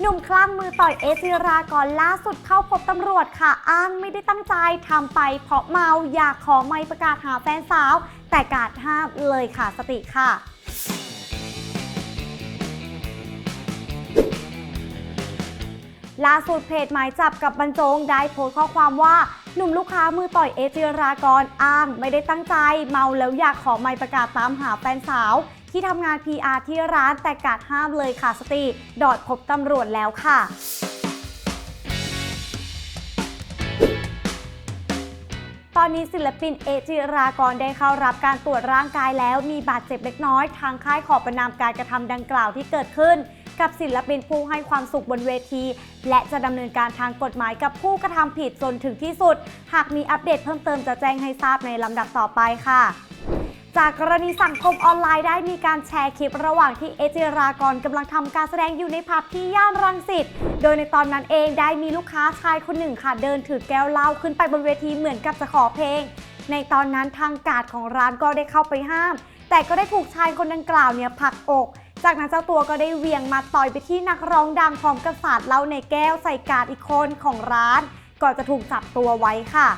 หนุ่มคลั่งมือต่อยเอจิรากรล่าสุดเข้าพบตำรวจค่ะ อ้างไม่ได้ตั้งใจทำไปเพราะเมาอยากขอไม่ประกาศหาแฟนสาว แต่กาดห้ามเลยค่ะสติค่ะล่าสุดเพจหมายจับกับบรรจงได้โพสต์ข้อความว่า หนุ่มลูกค้ามือต่อยเอจิรากรอ้าง ไม่ได้ตั้งใจ เมาแล้วอยากขอไม่ประกาศตามหาแฟนสาว ที่ทำงาน PR ที่ร้านแต่กาดห้ามเลยค่ะสติดอดพบตำรวจแล้วค่ะตอนนี้ศิลปินเอจิรากรได้เข้ารับการตรวจร่างกายแล้วมีบาดเจ็บเล็กน้อย ทางค่ายขอประนามการกระทำดังกล่าวที่เกิดขึ้น กับศิลปินผู้ให้ความสุขบนเวที และจะดำเนินการทางกฎหมายกับผู้กระทำผิดจนถึงที่สุด หากมีอัปเดตเพิ่มเติมจะแจ้งให้ทราบในลำดับต่อไปค่ะ จากกรณีสังคมออนไลน์ได้มีการแชร์คลิประหว่างที่เอจิรากรกำลังทำการแสดงอยู่ในผับที่ย่านรังสิต โดยในตอนนั้นเองได้มีลูกค้าชายคนหนึ่งค่ะเดินถือแก้วเหล้าขึ้นไปบนเวทีเหมือนกับจะขอเพลง ในตอนนั้นทางการดของร้านก็ได้เข้าไปห้าม แต่ก็ได้ถูกชายคนดังกล่าวเนี่ยผลักอก จากนั้นเจ้าตัวก็ได้เวียงมาต่อยไปที่นักร้องดังพร้อมกระสาดเหล้าในแก้วใส่การดอีกคนของร้าน ก่อนจะถูกจับตัวไว้ค่ะ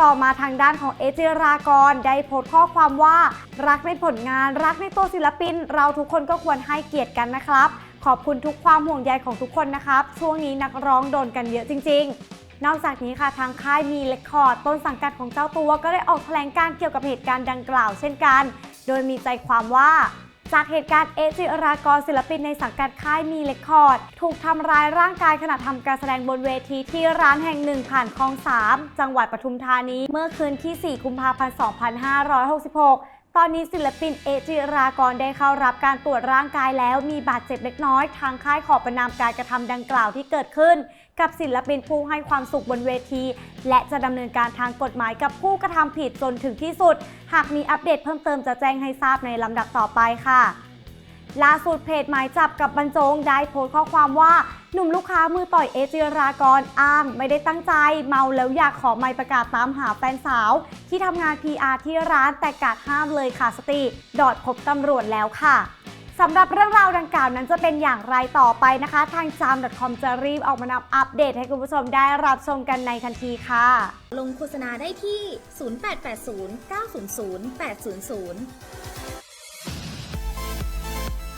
ต่อมาทางด้านของเอเจรากรได้โพสต์ข้อความว่า รักในผลงานรักในตัวศิลปิน เราทุกคนก็ควรให้เกียรติกันนะครับ ขอบคุณทุกความห่วงใยของทุกคนนะครับ ช่วงนี้นักร้องโดนกันเยอะจริง ๆนอกจากนี้ค่ะทางค่ายมีเลคคอร์ดต้นสังกัดของเจ้าตัวก็ได้ออกแถลงการเกี่ยวกับเหตุการณ์ดังกล่าวเช่นกัน โดยมีใจความว่า จากเหตุการณ์เอจิรากรศิลปินในสังกัดค่ายมีเลคคอร์ด ถูกทำร้ายร่างกายขณะทำการแสดงบนเวทีที่ร้านแห่งหนึ่งผ่านคลอง 3 จังหวัดปทุมธานี เมื่อคืนที่ 4 กุมภาพันธ์ 2566 ตอนนี้ศิลปินเอจิรากรได้เข้ารับการตรวจร่างกายแล้วมีบาดเจ็บเล็กน้อย ทางค่ายขอประนามการกระทำดังกล่าวที่เกิดขึ้น กับศิลปินผู้ให้ความสุขบนเวที และจะดำเนินการทางกฎหมายกับผู้กระทำผิดจนถึงที่สุด หากมีอัปเดตเพิ่มเติมจะแจ้งให้ทราบในลำดับต่อไปค่ะ ล่าสุดเพจหมายจับกับบรรจงได้โพสต์ข้อความว่าหนุ่มลูกค้ามือต่อยเอจิรากรอ้างไม่ได้ตั้งใจ เมาแล้วอยากขอไม่ประกาศตามหาแฟนสาว ที่ทำงาน PR ที่ร้านแต่กาดห้ามเลยค่ะสติ ดอดพบตำรวจแล้วค่ะสำหรับเรื่องราวดังกล่าวนั้นจะเป็นอย่างไรต่อไปนะคะ ทางจาม .com จะรีบออกมานำอัปเดตให้คุณผู้ชมได้รับชมกันในทันทีค่ะ ลงโฆษณาได้ที่ 0880 900 800